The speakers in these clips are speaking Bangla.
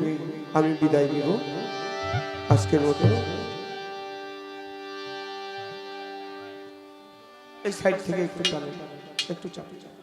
করে আমি বিদায় নিব আজকের মতো। এই সাইড থেকে একটু টানে একটু চাপে চাপে।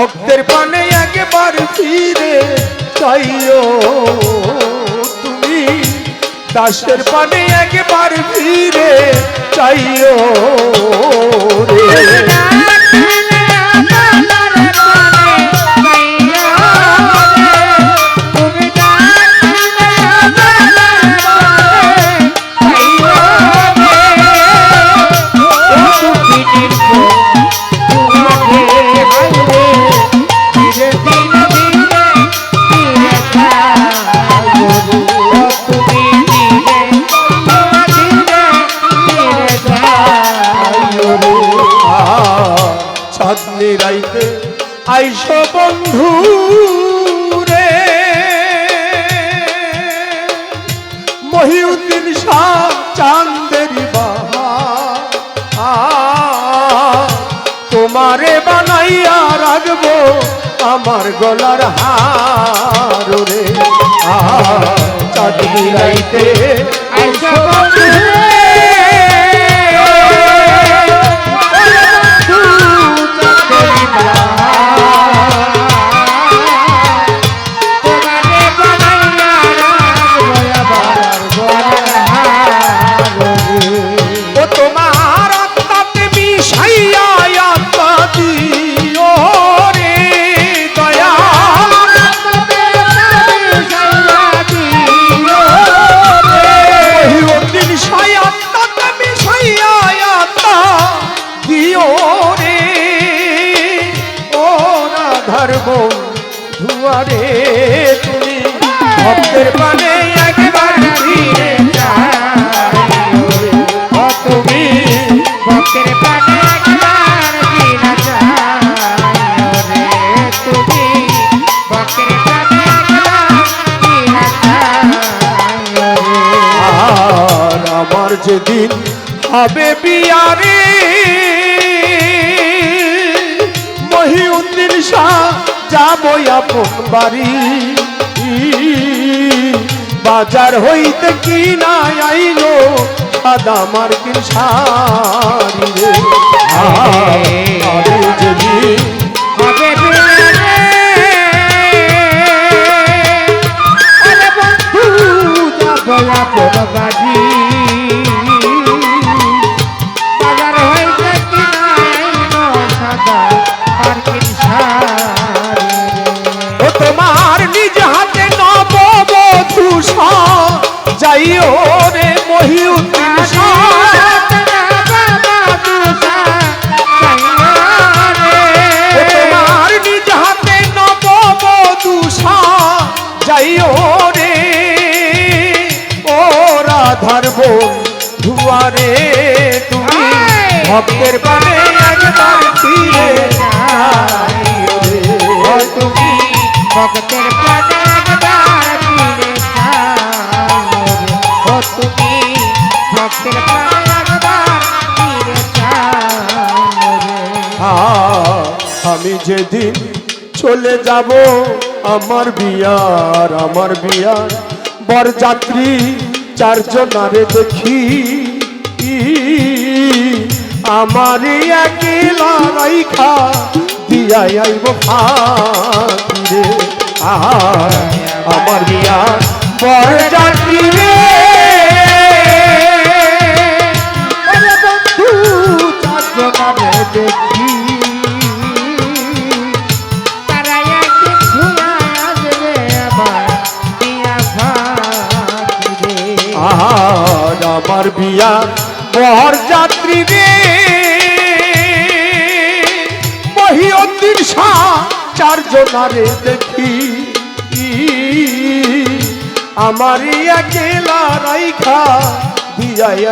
ভক্তের পানে একবার ফিরে চাইও। তুমি দাসের পানে একবার ফিরে চাইও রে। রাখব আমার গলার হার রে। আইসা চাঁদনি রাধার বোন ধুয়ারে তুমি। ভক্তের পানে একবার ফিরে তুমি ভক্তের প্রাণে একবার ফিরে তুমি ভক্তের প্রাণে একবার ফিরে আমার যেদিন হবে বিয়ারে, মহিউদ্দিন শাহ যাব আপন বাড়ি। বাজার হইতে কি না আইলো সাদা মার্কিন সারি রে। যাইও রে মহিউদ্দিন তোমার নিজ হাতে নববধূ যাইও রে। ও রাধার ধুয়ারে তুমি ভক্তের পানে একবার ফিরে তুমি ভক্তের আমি যেদিন চলে যাব, আমার বিয়ার আমার বিয়ার। বরযাত্রী চারজন আরে দেখি আমার একলা রাইখা দিয়াই আইব আমার বিয়ার। বরযাত্রী রে। আর আমার বিয়া বহর যাত্রী রে। মহিউদ্দিন শাহ চারজনারে দেখি। আমার একেলা রাইখা দিয়াই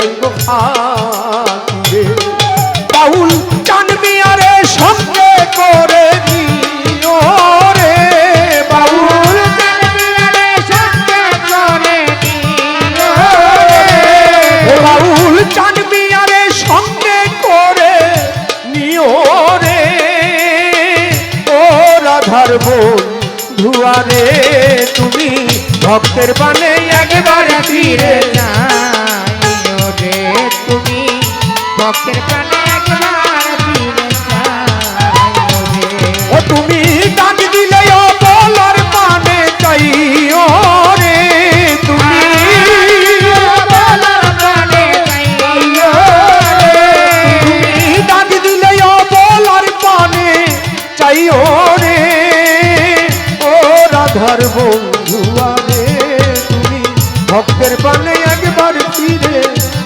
বাউল সঙ্গে করে নিও বোন ধুয়ারে তুমি ভক্তের বানে একবার ফিরে যাই রে তুমি। ভক্তের প্রাণে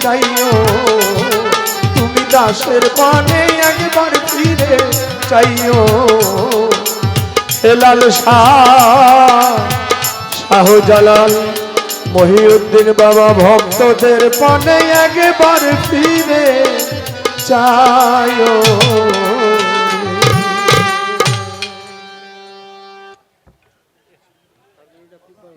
চাইও। তুমি দাসের পানে একবার ফিরে চাইও। হেলাল শাহ, শাহজালাল, মহিউদ্দিন বাবা ভক্তদের পানে একবার ফিরে চায়